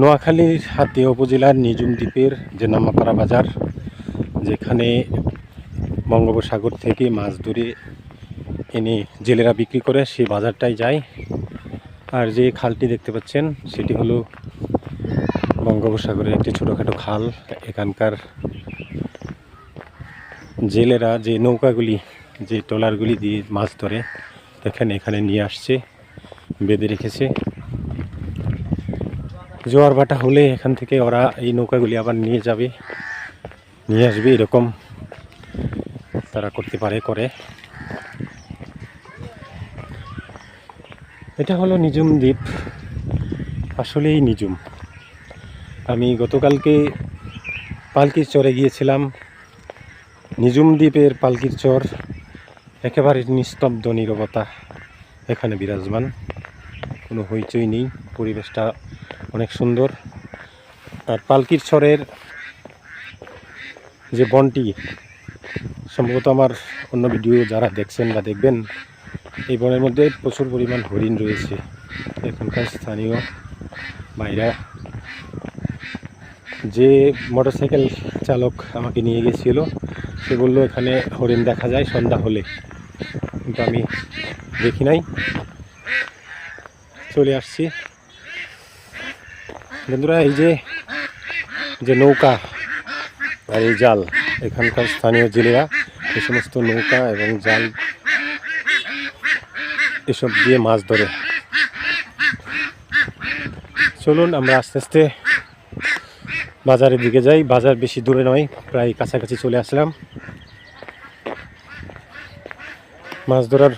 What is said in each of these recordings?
নোয়াখালীর হাতিয়া উপজেলার নিজুম দ্বীপের যে নামাপাড়া বাজার, যেখানে বঙ্গোপসাগর থেকে মাছ ধরে এনে জেলেরা বিক্রি করে সেই বাজারটাই যায়। আর যে খালটি দেখতে পাচ্ছেন, সেটি হলো বঙ্গোপসাগরের একটি ছোটোখাটো খাল। এখানকার জেলেরা যে নৌকাগুলি, যে ট্রলারগুলি দিয়ে মাছ ধরে, দেখেন এখানে নিয়ে আসছে, বেঁধে রেখেছে। জোয়ার ভাটা হলে এখান থেকে ওরা এই নৌকাগুলি আবার নিয়ে যাবে। নিয়ে আসবে এরকম তারা করতে পারে, করে। এটা হলো নিজুম দ্বীপ। আসলেই নিজুম আমি গতকালকে পালকির চরে গিয়েছিলাম। নিজুম দ্বীপের পালকির চর একেবারে নিস্তব্ধ, নিরবতা। এখানে বিরাজমান। কোনো হইচই নেই, পরিবেশটা অনেক সুন্দর। আর পালকির চরের যে বনটি, সম্ভবত আমার অন্য ভিডিও যারা দেখছেন বা দেখবেন, এই বনের মধ্যে প্রচুর পরিমাণ হরিণ রয়েছে। এখানকার স্থানীয় ভাইরা যে মোটরসাইকেল চালক আমাকে নিয়ে গেছিল, সে বলল, এখানে হরিণ দেখা যায় সন্ধ্যা হলে। কিন্তু আমি দেখি নাই। চলে আসছি। বন্ধুরা, এই যে যে নৌকা আর এই জাল, এখানকার স্থানীয় জেলেরা এই সমস্ত নৌকা এবং জাল এসব দিয়ে মাছ ধরে। চলুন, আমরা আস্তে আস্তে বাজারের দিকে যাই। বাজার বেশি দূরে নয়, প্রায় কাছাকাছি চলে আসলাম। মাছ ধরার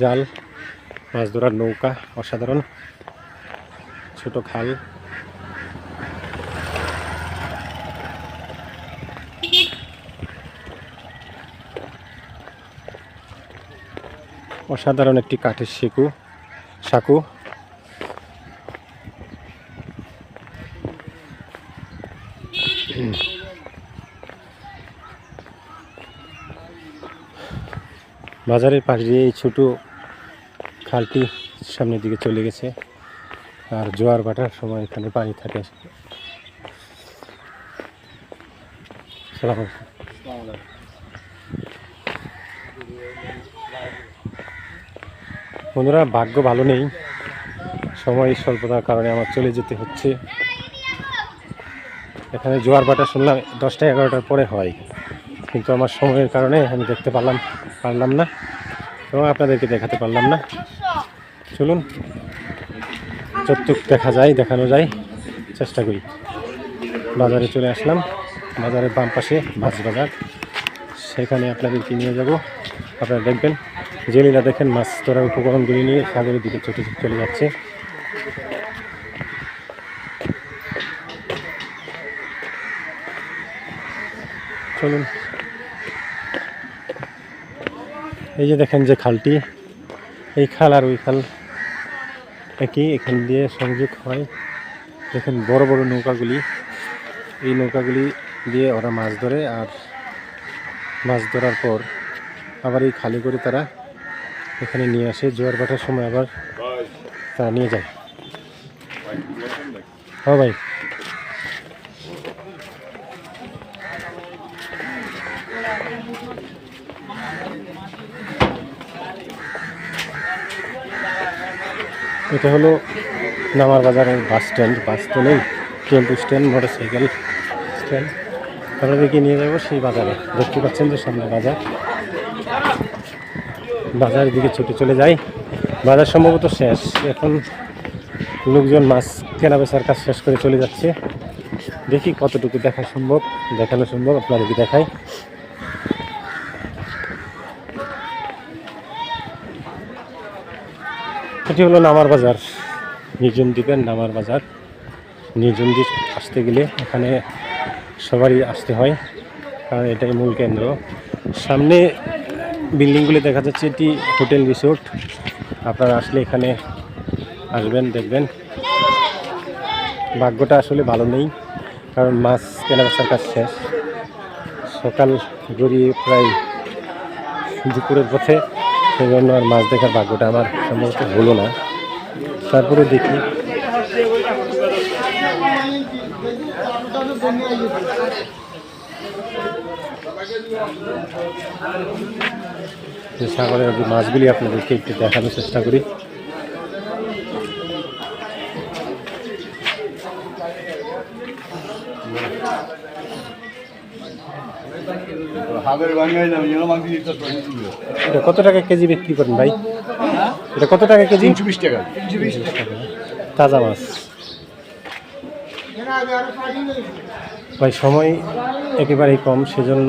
জাল, মাছ ধরার নৌকা অসাধারণ। ছোট খাল। অসাধারণ একটি কাঠের সেকু সাঁকু। বাজারের পাশ দিয়ে এই ছোটো খালটি সামনের দিকে চলে গেছে। আর জোয়ার ভাটার সময় এখানে পানি থাকে। বন্ধুরা, ভাগ্য ভালো নেই। সময় স্বল্পতার কারণে আমার চলে যেতে হচ্ছে। এখানে জোয়ার ভাটা শুনলাম দশটা এগারোটার পরে হয়। কিন্তু আমার সময়ের কারণে আমি দেখতে পারলাম পারলাম না। এবং আপনাদেরকে দেখাতে পারলাম না। চলুন। যতটুক দেখা যায়, দেখানো যায়। চেষ্টা করি। বাজারে চলে আসলাম। বাজারের বাম পাশে মাছ বাজার সেখানে আপনাদেরকে নিয়ে যাব। আপনারা দেখবেন, জেলেরা দেখেন মাছ ধরার উপকরণগুলি নিয়ে সাগরের দিকে ছুটে চলে যাচ্ছে। চলুন। এই যে দেখেন যে খালটি, এই খাল আর ওই খাল। একই, এখান দিয়ে সংযোগ হয়। দেখেন, বড় বড় নৌকাগুলি। এই নৌকাগুলি দিয়ে ওরা মাছ ধরে আর মাছ ধরার পর আবার এই খালি করে তারা এখানে নিয়ে আসে। জোয়ার ভাটার সময় আবার তারা নিয়ে যায়। হ্যাঁ ভাই। এটা হলো নামার বাজারের বাস স্ট্যান্ড বাস তো নেই tempo stand motorcycle stand আপনাদেরকে নিয়ে যাব? সেই বাজারে। দেখতে পাচ্ছেন যে সামনে বাজার। বাজারের দিকে ছুটে চলে যাই। বাজার সম্ভবত শেষ। এখন লোকজন মাছ কেনা বেচার কাজ শেষ করে চলে যাচ্ছে। দেখি কতটুকু দেখা সম্ভব, দেখানো সম্ভব, আপনাদেরকে দেখাই। এটি হলো নামার বাজার। নির্জন দ্বীপের নামার বাজার। নির্জন দ্বীপ আসতে গেলে এখানে সবারই আসতে হয়, কারণ এটাই মূল কেন্দ্র। সামনে বিল্ডিংগুলি দেখা যাচ্ছে, এটি হোটেল রিসোর্ট। আপনারা আসলে এখানে আসবেন, দেখবেন। ভাগ্যটা আসলে ভালো নেই, কারণ মাছ কেনাবেচার কাজ শেষ। সকাল গড়িয়ে প্রায় দুপুরের পথে সেজন্য আর মাছ দেখার ভাগ্যটা আমার সম্ভবত হলো না। তারপরে দেখি। সাগরের মাছগুলি আপনাদেরকে একটু দেখানোর চেষ্টা করি। এটা কত টাকা কেজি বিক্রি করেন ভাই? এটা কত টাকা কেজি? তিনশো বিশ টাকা। তাজা মাছ। ভাই সময় একেবারেই কম সেজন্য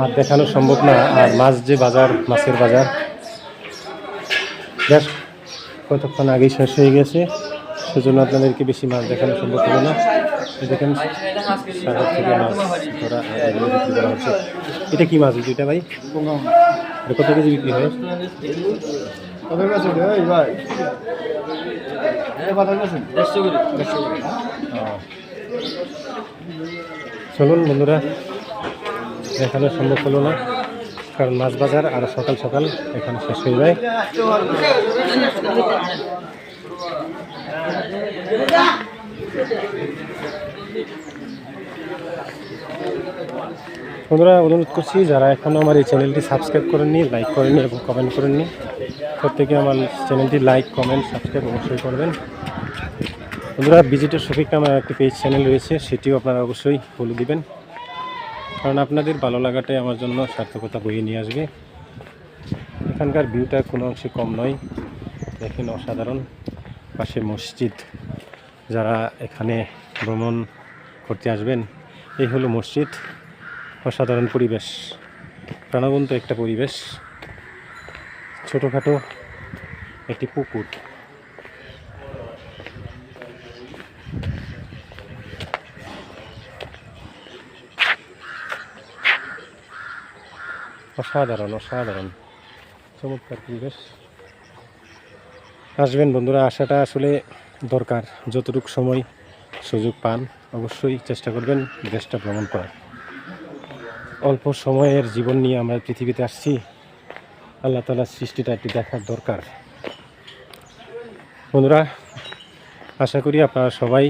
আর দেখানো সম্ভব না। আর মাছ যে বাজার মাছের বাজার। দেখ কতক্ষণ আগেই শেষ হয়ে গেছে সেজন্য আপনাদেরকে বেশি মাছ দেখানো সম্ভব হবে না। দেখেন সাগর থেকে মাছ ধরা এগুলো বিক্রি করা হচ্ছে। এটা কি মাছ এটা ভাই? এটা কত কেজি বিক্রি হয়? চলুন বন্ধুরা দেখানো সম্ভব হলো না কারণ মাছ বাজার আর সকাল সকাল এখানে শেষ হয়ে যায়। বন্ধুরা, অনুরোধ করছি, যারা এখনও আমার এই চ্যানেলটি সাবস্ক্রাইব করেননি, লাইক করেননি এবং কমেন্ট করেননি, প্রত্যেকে আমার চ্যানেলটি লাইক কমেন্ট সাবস্ক্রাইব অবশ্যই করবেন। বন্ধুরা ভিজিটার শফিক নামের একটি পেজ চ্যানেল রয়েছে, সেটিও আপনারা অবশ্যই ফলো দিবেন। কারণ আপনাদের ভালো লাগাটাই আমার জন্য সার্থকতা বয়ে নিয়ে আসবে। এখানকার ভিউটা কোনো অংশে কম নয়, দেখেন অসাধারণ পাশে মসজিদ। যারা এখানে ভ্রমণ করতে আসবেন। এই হলো মসজিদ, অসাধারণ পরিবেশ, প্রাণবন্ত একটা পরিবেশ। ছোটোখাটো একটি পুকুর। অসাধারণ অসাধারণ, চমৎকার পরিবেশ। আসবেন বন্ধুরা, আসাটা আসলে দরকার, যতটুকু সময় সুযোগ পান, অবশ্যই চেষ্টা করবেন দেশটা ভ্রমণ করার। অল্প সময়ের জীবন নিয়ে আমরা পৃথিবীতে আসছি, আল্লাহ তালার সৃষ্টিটা একটু দেখার দরকার। বন্ধুরা, আশা করি আপনারা সবাই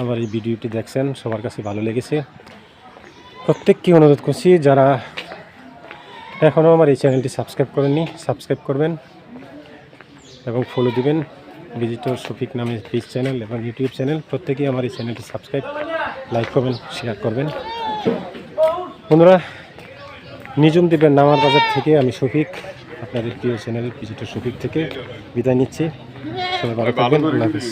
আমার এই ভিডিওটি দেখছেন, সবার কাছে ভালো লেগেছে। প্রত্যেককে অনুরোধ করছি, যারা এখনও আমার এই চ্যানেলটি সাবস্ক্রাইব করেননি, সাবস্ক্রাইব করবেন এবং ফলো দিবেন। ভিজিটর শফিক নামে পেজ চ্যানেল এবং ইউটিউব চ্যানেল প্রত্যেকেই আমার এই চ্যানেলটি সাবস্ক্রাইব লাইক করবেন শেয়ার করবেন। বন্ধুরা নিজুম দ্বীপের নামার বাজার থেকে আমি শফিক আপনাদের প্রিয় চ্যানেল ভিজিটর শফিক থেকে বিদায় নিচ্ছি। সবাই ভালো থাকবেন। আল্লাহ হাফিজ।